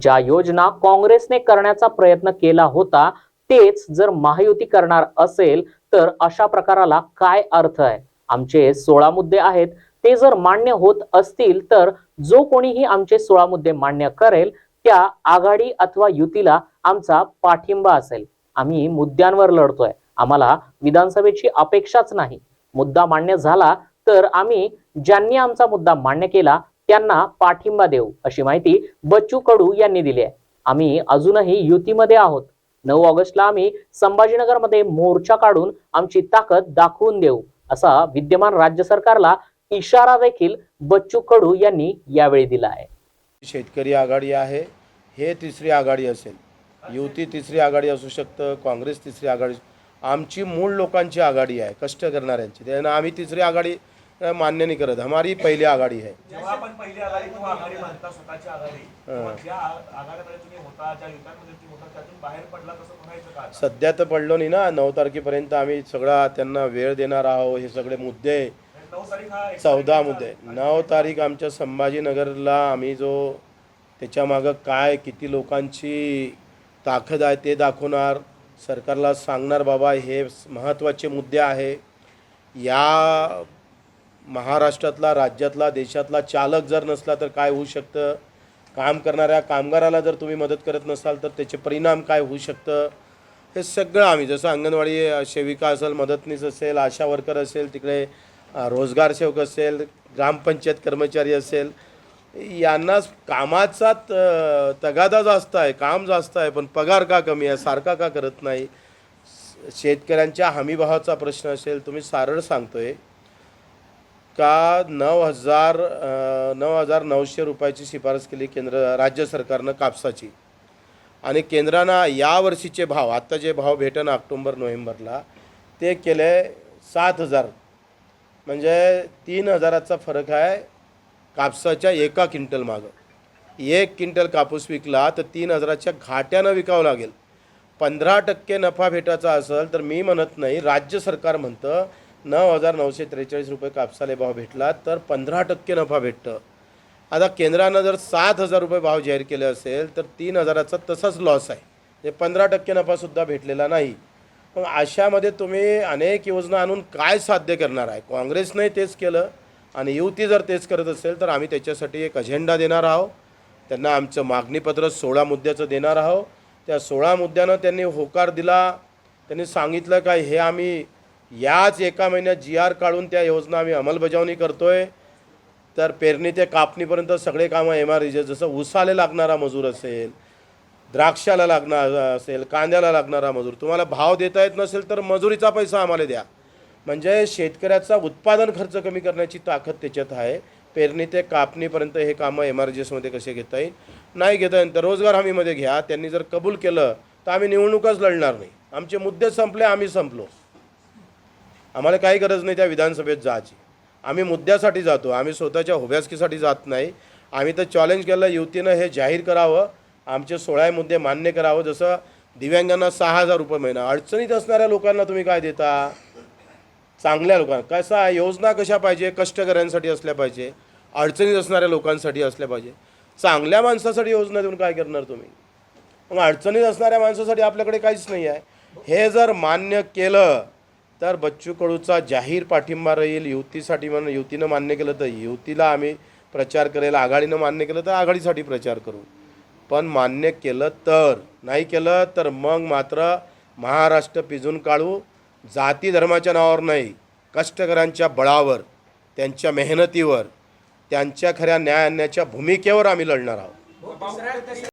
ज्या योजना काँग्रेसने करण्याचा प्रयत्न केला होता तेच जर महायुती करणार असेल तर अशा प्रकाराला काय अर्थ आहे? आमचे सोळा मुद्दे आहेत. ते जर मान्य होत असतील तर जो कोणीही आमचे सोळा मुद्दे मान्य करेल त्या आघाडी अथवा युतीला आमचा पाठिंबा असेल. आम्ही मुद्द्यांवर लढतोय. आम्हाला विधानसभेची अपेक्षाच नाही. मुद्दा मान्य झाला तर आम्ही ज्यांनी आमचा मुद्दा मान्य केला त्यांना पाठिंबा देऊ अशी माहिती बच्चू कडू यांनी दिली आहे. आम्ही अजूनही युतीमध्ये आहोत. नऊ ऑगस्टला आम्ही संभाजीनगरमध्ये मोर्चा काढून आमची ताकद दाखवून देऊ असा विद्यमान राज्य सरकारला इशारा देखील बच्चू कडू यांनी यावेळी दिला आहे. शेतकरी आघाडी आहे हे तिसरी आघाडी असेल. युती तिसरी आघाडी असू शकतं काँग्रेस तिसरी आघाडी. आमची मूळ लोकांची आघाडी आहे कष्ट करणाऱ्यांची. त्यानं आम्ही तिसरी आघाडी मान्य नाही करत. हमारी पहिली आघाडी आहे जेव्हा आपण पहिली आघाडी किंवा आघाडी म्हणता स्वतःची आघाडी किंवा ज्या आ- आघाड्यामध्ये तुम्ही होता ज्या युद्धांमध्ये तुम्ही होता त्यातून बाहेर पडला कसं म्हणायचं का आता? सध्या तर पडलो नाही ना. नऊ तारखेपर्यंत आम्ही सगळा त्यांना वेळ देणार आहोत. हे सगळे मुद्दे. नऊ तारीख हा एक चौदा मुद्दे. नऊ तारीख आमच्या संभाजीनगरला आम्ही जो त्याच्या मागं काय किती लोकांची ताकद आहे ते दाखवणार. सरकारला सांगणार बाबा हे महत्त्वाचे मुद्दे आहे. या महाराष्ट्रातला राज्यातला देशातला चालक जर नसला तर काय होऊ शकतं? काम करणाऱ्या कामगाराला जर तुम्ही मदत करत नसाल तर त्याचे परिणाम काय होऊ शकतं? हे सगळं आम्ही जसं अंगणवाडी सेविका असेल मदतनीस असेल आशा वर्कर असेल तिकडे रोजगार सेवक असेल ग्रामपंचायत कर्मचारी असेल यांना कामाचा तगादा जास्त आहे काम जास्त आहे पण पगार का कमी आहे सारखा का करत नाही? शेतकऱ्यांच्या हमीभावाचा प्रश्न असेल तुम्ही सरळ सांगतोय. का नऊ हजार नऊ हजार नऊशे रुपयाची शिफारस केली केंद्र राज्य सरकारनं कापसाची. आणि केंद्रानं यावर्षीचे भाव आत्ता जे भाव भेटन ऑक्टोंबर नोव्हेंबरला ते केले सात हजार. म्हणजे तीन हजाराचा फरक आहे कापसाच्या एका क्विंटल मागं. एक क्विंटल कापूस विकला तर तीन हजाराच्या घाट्यानं विकावं लागेल. पंधरा टक्के नफा भेटायचा असेल तर मी म्हणत नाही राज्य सरकार म्हणतं नऊ हजार नऊशे त्रेचाळीस रुपये कापसाले भाव भेटला तर पंधरा टक्के नफा भेटतं. आता केंद्रानं जर सात हजार रुपये भाव जाहीर केले असेल तर तीन हजाराचा तसाच लॉस आहे. म्हणजे पंधरा टक्के नफासुद्धा भेटलेला नाही. मग अशामध्ये तुम्ही अनेक योजना आणून काय साध्य करणार आहे? काँग्रेसने तेच केलं आणि युती जर तेच करत असेल तर आम्ही त्याच्यासाठी एक अजेंडा देणार आहोत. त्यांना आमचं मागणीपत्र सोळा मुद्द्याचं देणार आहोत. त्या सोळा मुद्द्यानं त्यांनी होकार दिला. त्यांनी सांगितलं काय हे आम्ही याच एका महिन्यात जी आर काढून त्या योजना आम्ही अंमलबजावणी करतो आहे तर पेरणी ते कापणीपर्यंत सगळे कामं एम आर जसं उसाला लागणारा मजूर असेल द्राक्षाला लागणार असेल कांद्याला लागणारा मजूर तुम्हाला भाव देता येत नसेल तर मजुरीचा पैसा आम्हाला द्या. म्हणजे शेतकऱ्याचा उत्पादन खर्च कमी करण्याची ताकद त्याच्यात आहे. पेरणी ते कापणीपर्यंत हे कामं एम आर जी एसमध्ये कसे घेता येईल? नाही घेता येईल तर रोजगार हमीमध्ये घ्या. त्यांनी जर कबूल केलं तर आम्ही निवडणूकच लढणार नाही. आमचे मुद्दे संपले आम्ही संपलो. आम्हाला काही गरज नाही त्या विधानसभेत जायची. आम्ही मुद्द्यासाठी जातो. आम्ही स्वतःच्या हुब्यासकीसाठी जात नाही. आम्ही तर चॅलेंज केलं युतीनं हे जाहीर करावं आमचे सोळा मुद्दे मान्य करावं. जसं दिव्यांगांना सहा हजार रुपये महिना. अडचणीत असणाऱ्या लोकांना तुम्ही काय देता? चांगल्या लोकांना कसं? आहे योजना कशा पाहिजे? कष्टकऱ्यांसाठी असल्या पाहिजे. अडचणीत असणाऱ्या लोकांसाठी असल्या पाहिजे. चांगल्या माणसासाठी योजना देऊन काय करणार तुम्ही? मग अडचणीत असणाऱ्या माणसासाठी आपल्याकडे काहीच नाही आहे. हे जर मान्य केलं तर बच्चू कडूचा जाहीर पाठिंबा राहील. युतीसाठी म्हणून युतीनं मान्य केलं तर युतीला आम्ही प्रचार करेल आघाडीनं मान्य केलं तर आघाडीसाठी प्रचार करू. पण मान्य केलं तर नाही केलं तर मग मात्र महाराष्ट्र पिजून काढू. जाती धर्माच्या नावावर नाही कष्टकऱ्यांच्या बळावर त्यांच्या मेहनतीवर त्यांच्या खऱ्या न्याय आणण्याच्या भूमिकेवर आम्ही लढणार आहोत.